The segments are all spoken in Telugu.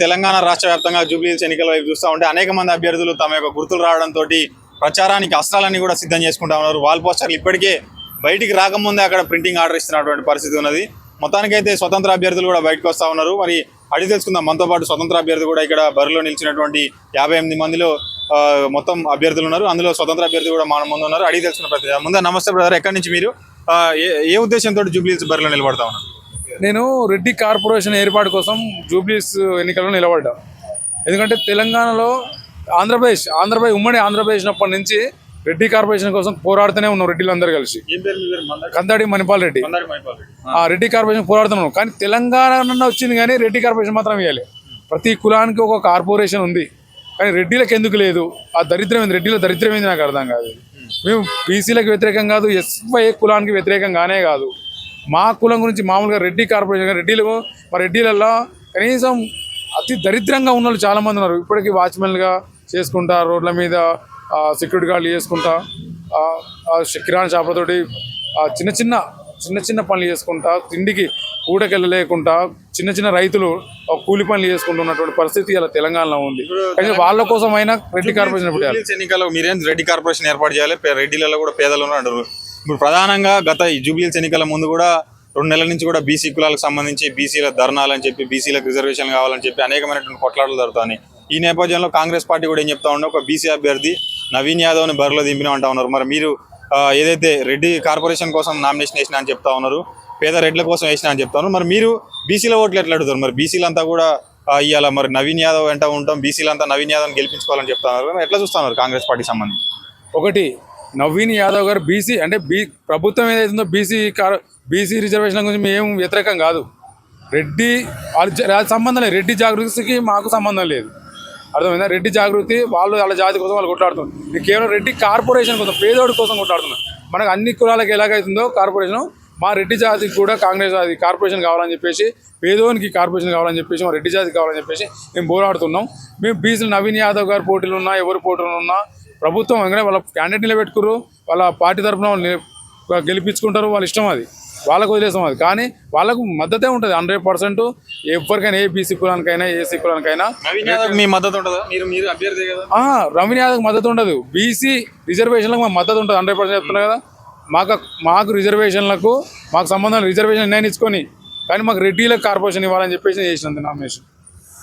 తెలంగాణ రాష్ట్ర వ్యాప్తంగా జూబ్లీహిల్స్ ఎన్నికల వైపు చూస్తూ ఉంటే అనేక మంది అభ్యర్థులు తమ యొక్క గుర్తులు రావడంతో ప్రచారానికి అస్త్రాలన్నీ కూడా సిద్ధం చేసుకుంటా ఉన్నారు. వాల్ పోస్టర్లు ఇప్పటికే బయటికి రాకముందే అక్కడ ప్రింటింగ్ ఆర్డర్ ఇస్తున్నటువంటి పరిస్థితి ఉన్నది. మొత్తానికైతే స్వతంత్ర అభ్యర్థులు కూడా బయటకు వస్తూ ఉన్నారు. మరి అడిగి తెలుసుకుందాం మనతో పాటు స్వతంత్ర అభ్యర్థి కూడా ఇక్కడ బరిలో నిలిచినటువంటి యాభై ఎనిమిది మందిలో మొత్తం అభ్యర్థులు ఉన్నారు. అందులో స్వతంత్ర అభ్యర్థి కూడా మన ముందు ఉన్నారు. అడిగి తెలుసుకున్న ప్రతి ముందు నమస్తే బ్రదర్ ఎక్కడి నుంచి మీరు? ఏ ఏ ఉద్దేశంతో జూబ్లీహిల్స్ బరిలో నిలబడతా ఉన్నారు? నేను రెడ్డి కార్పొరేషన్ ఏర్పాటు కోసం జూబ్లీస్ ఎన్నికల్లో నిలబడ్డా. ఎందుకంటే తెలంగాణలో ఆంధ్రప్రదేశ్ ఆంధ్రప్రదేశ్ ఉమ్మడి ఆంధ్రప్రదేశ్ అప్పటి నుంచి రెడ్డి కార్పొరేషన్ కోసం పోరాడుతూనే ఉన్నాం రెడ్డిలు అందరూ కలిసి? కందాడి మణిపాల్ రెడ్డి. ఆ రెడ్డి కార్పొరేషన్ పోరాడుతున్నాం కానీ తెలంగాణ వచ్చింది కానీ రెడ్డి కార్పొరేషన్ మాత్రం ఇవ్వాలి. ప్రతి కులానికి ఒక కార్పొరేషన్ ఉంది. కానీ రెడ్డిలకు ఎందుకు లేదు? ఆ దరిద్రం ఏంది? రెడ్డిలో దరిద్రం ఏంది నాకు అర్థం కాదు. మేము బీసీలకు వ్యతిరేకం కాదు ఎస్వై కులానికి వ్యతిరేకంగానే కాదు. మా కులం గురించి మామూలుగా రెడ్డి కార్పొరేషన్ రెడ్డిలు మా రెడ్డిలలో కనీసం అతి దరిద్రంగా ఉన్న వాళ్ళు చాలామంది ఉన్నారు. ఇప్పటికీ వాచ్మెన్లుగా చేసుకుంటా రోడ్ల మీద సెక్యూరిటీ గార్డులు చేసుకుంటా కిరాణా షాపులతోటి చిన్న చిన్న చిన్న చిన్న పనులు చేసుకుంటా తిండికి ఊటకెళ్ళలేకుండా చిన్న చిన్న రైతులు కూలి పనులు చేసుకుంటున్నటువంటి పరిస్థితి ఇలా తెలంగాణలో ఉంది. కానీ వాళ్ళ కోసం అయినా రెడ్డి కార్పొరేషన్ ఎన్నికల్లో మీరేం రెడ్డి కార్పొరేషన్ ఏర్పాటు చేయాలి? రెడ్డిలలో కూడా పేదలు ఉన్నారు అంటారు. ఇప్పుడు ప్రధానంగా గత ఈ ఎన్నికల ముందు కూడా రెండు నెలల నుంచి కూడా బీసీ కులాలకు సంబంధించి బీసీల ధర్నాలని చెప్పి బీసీలకు రిజర్వేషన్ కావాలని చెప్పి అనేకమైనటువంటి కొట్లాటలు జరుగుతాయి ఈ నేపథ్యంలో కాంగ్రెస్ పార్టీ కూడా ఏం చెప్తా ఉన్నా ఒక బీసీ అభ్యర్థి నవీన్ యాదవ్ని బరిలో దింపినామంటా ఉన్నారు. మరి మీరు ఏదైతే రెడ్డి కార్పొరేషన్ కోసం నామినేషన్ వేసినా అని చెప్తా ఉన్నారు పేద రెడ్ల కోసం వేసినా అని చెప్తా ఉన్నారు మరి మీరు బీసీల ఓట్లు ఎట్లా అడుగుతారు? మరి బీసీలంతా కూడా ఆ, ఇవాళ మరి నవీన్ యాదవ్ వెంట ఉంటాం బీసీలంతా నవీన్ యాదవ్ గెలిపించుకోవాలని చెప్తా ఉన్నారు. ఎట్లా చూస్తున్నారు కాంగ్రెస్ పార్టీ సంబంధించి? ఒకటి నవీన్ యాదవ్ గారు బీసీ అంటే బీ ప్రభుత్వం ఏదైతుందో బీసీ కార్ బీసీ రిజర్వేషన్ గురించి మేము వ్యతిరేకం కాదు. రెడ్డి వాళ్ళ సంబంధం లేదు. రెడ్డి జాగృతికి మాకు సంబంధం లేదు. అర్థమైందా? రెడ్డి జాగృతి వాళ్ళు వాళ్ళ జాతి కోసం వాళ్ళు కొట్లాడుతున్నారు. కేవలం రెడ్డి కార్పొరేషన్ కోసం పేదోడి కోసం కొట్లాడుతున్నారు. మనకు అన్ని కులాలకు ఎలాగైతుందో కార్పొరేషన్ మా రెడ్డి జాతికి కూడా కాంగ్రెస్ అది కార్పొరేషన్ కావాలని చెప్పేసి పేదోనికి కార్పొరేషన్ కావాలని చెప్పేసి మా రెడ్డి జాతికి కావాలని చెప్పేసి మేము పోరాడుతున్నాం. మేము బీసీలు నవీన్ యాదవ్ గారు పోటీలు ఉన్నా ఎవరు పోటీలు ఉన్నా ప్రభుత్వం ఎందుకంటే వాళ్ళ క్యాండిడేట్ నిలబెట్టుకురు వాళ్ళ పార్టీ తరఫున గెలిపించుకుంటారు వాళ్ళ ఇష్టం అది. వాళ్ళకు వదిలేసాం అది. కానీ వాళ్ళకు మద్దతే ఉంటుంది హండ్రెడ్ పర్సెంట్. ఎవరికైనా ఏ బీసీ కులానికైనా ఏసీ కులానికైనా. యాదవ్ మీ మద్దతు ఉంటుందా? మీరు మీరు అభ్యర్థి కదా? ఆ, రవీణ్ యాదవ్కి మద్దతు ఉండదు. బీసీ రిజర్వేషన్లకు మాకు మద్దతు ఉంటుంది హండ్రెడ్ పర్సెంట్ చెప్తున్నా కదా. మాకు మాకు రిజర్వేషన్లకు మాకు సంబంధం రిజర్వేషన్ నిర్ణయించుకొని కానీ మాకు రెడ్డిల కార్పొరేషన్ ఇవ్వాలని చెప్పేసి చేసినంది నామినేషన్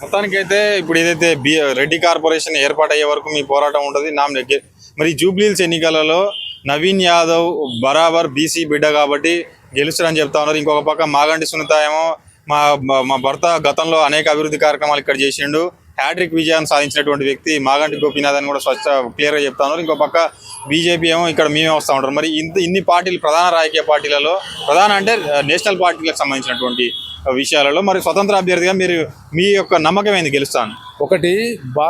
మొత్తానికైతే ఇప్పుడు ఏదైతే బి రెడ్డి కార్పొరేషన్ ఏర్పాటు అయ్యే వరకు మీ పోరాటం ఉంటుంది నామినే మరి జూబ్లీల్స్ ఎన్నికలలో నవీన్ యాదవ్ బరాబర్ బీసీ బిడ్డ కాబట్టి గెలుస్తారని చెప్తా ఉన్నారు. ఇంకొక పక్క మాగంటి సునీత ఏమో మా- మా భర్త గతంలో అనేక అభివృద్ధి కార్యక్రమాలు ఇక్కడ చేసిండు. హ్యాడ్రిక్ విజయాన్ని సాధించినటువంటి వ్యక్తి మాగంటి గోపీనాథ్ అని కూడా స్వచ్ఛ క్లియర్గా చెప్తా ఉన్నారు. ఇంకో పక్క బీజేపీ ఏమో ఇక్కడ మేమే వస్తూ ఉంటారు. మరి ఇంత ఇన్ని పార్టీలు ప్రధాన రాజకీయ పార్టీలలో ప్రధాన అంటే నేషనల్ పార్టీలకు సంబంధించినటువంటి విషయాలలో మరి స్వతంత్ర అభ్యర్థిగా మీరు మీ యొక్క నమ్మకం ఏంది గెలుస్తాను? ఒకటి బా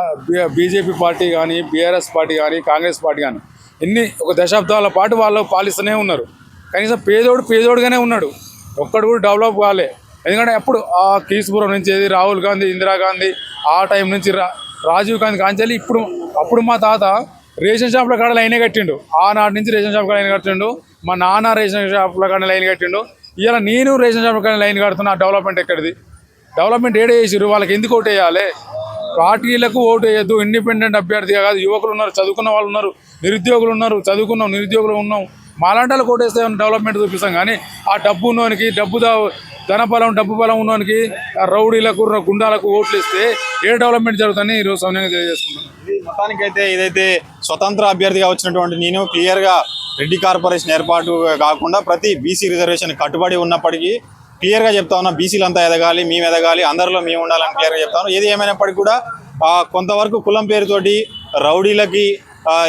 బీజేపీ పార్టీ కానీ బీఆర్ఎస్ పార్టీ కానీ కాంగ్రెస్ పార్టీ కానీ ఎన్ని ఒక దశాబ్దాల పాటు వాళ్ళు పాలిస్తూనే ఉన్నారు. కనీసం పేదోడు పేదోడుగానే ఉన్నాడు. ఒక్కడు కూడా డెవలప్ కాలే. ఎందుకంటే అప్పుడు ఆ కీసుపురం నుంచి ఏది రాహుల్ గాంధీ ఇందిరాగాంధీ ఆ టైం నుంచి రా రాజీవ్ గాంధీ కాంచాలి ఇప్పుడు అప్పుడు మా తాత రేషన్ షాప్ల కాడ లైనే కట్టిండు. ఆనాటి నుంచి రేషన్ షాప్ లైన్ కట్టిండు. మా నాన్న రేషన్ షాప్ల కాడ లైన్ కట్టిండు. ఇలా నేను రేషన్ షాప్ల కాడ లైన్ కడుతున్నా డెవలప్మెంట్ ఎక్కడిది? డెవలప్మెంట్ ఏడే చేసిరు వాళ్ళకి ఎందుకు ఓటు వేయాలి? పార్టీలకు ఓటు వేయద్దు. ఇండిపెండెంట్ అభ్యర్థిగా కాదు. యువకులు ఉన్నారు చదువుకున్న వాళ్ళు ఉన్నారు నిరుద్యోగులు ఉన్నారు చదువుకున్నాం నిరుద్యోగులు ఉన్నాం. మాలాంటి కోటేస్తే డెవలప్మెంట్ చూపిస్తాం కానీ ఆ డబ్బు ఉన్నవానికి డబ్బు ధనబలం డబ్బు బలం ఉన్నవానికి ఆ రౌడీలకు గుండాలకు ఓట్లు ఇస్తే ఏ డెవలప్మెంట్ జరుగుతుందని ఈరోజు సమయంగా తెలియజేసుకుంటున్నాను మొత్తానికైతే ఇదైతే స్వతంత్ర అభ్యర్థిగా వచ్చినటువంటి నేను క్లియర్గా రెడ్డి కార్పొరేషన్ ఏర్పాటు కాకుండా ప్రతి బీసీ రిజర్వేషన్ కట్టుబడి ఉన్నప్పటికీ క్లియర్గా చెప్తా ఉన్నా బీసీలంతా ఎదగాలి మేము ఎదగాలి అందరిలో మేము ఉండాలని క్లియర్గా చెప్తాను ఏది ఏమైనప్పటికీ కూడా కొంతవరకు కులం పేరుతోటి రౌడీలకి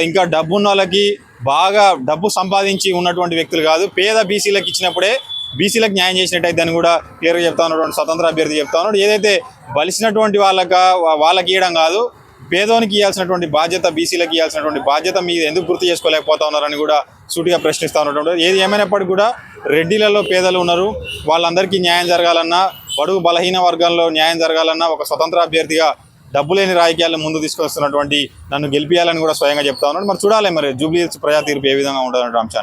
ఇంకా డబ్బున్న వాళ్ళకి బాగా డబ్బు సంపాదించి ఉన్నటువంటి వ్యక్తులు కాదు. పేద బీసీలకు ఇచ్చినప్పుడే బీసీలకు న్యాయం చేసినట్టయితే అని కూడా క్లియర్గా చెప్తా ఉన్నటువంటి స్వతంత్ర అభ్యర్థి చెప్తా ఉన్నాడు. ఏదైతే బలిసినటువంటి వాళ్ళక వాళ్ళకి ఇవ్వడం కాదు పేదోనికి ఇవ్వాల్సినటువంటి బాధ్యత బీసీలకు ఇవ్వాల్సినటువంటి బాధ్యత మీరు ఎందుకు గుర్తు చేసుకోలేకపోతా ఉన్నారని కూడా సూటిగా ప్రశ్నిస్తూ ఉన్నటువంటి ఏది ఏమైనప్పటికీ కూడా రెడ్డిలలో పేదలు ఉన్నారు. వాళ్ళందరికీ న్యాయం జరగాలన్నా బడుగు బలహీన వర్గంలో న్యాయం జరగాలన్నా ఒక స్వతంత్ర అభ్యర్థిగా డబ్బు లేని రాజకీయాలను ముందు తీసుకొస్తున్నటువంటి నన్ను గెలిపించాలని కూడా స్వయంగా చెప్తా ఉన్నాడు. మరి చూడాలి మరి జూబ్లీ ప్రజా తీర్పు ఏ విధంగా ఉంటుందంటే అంశాన్ని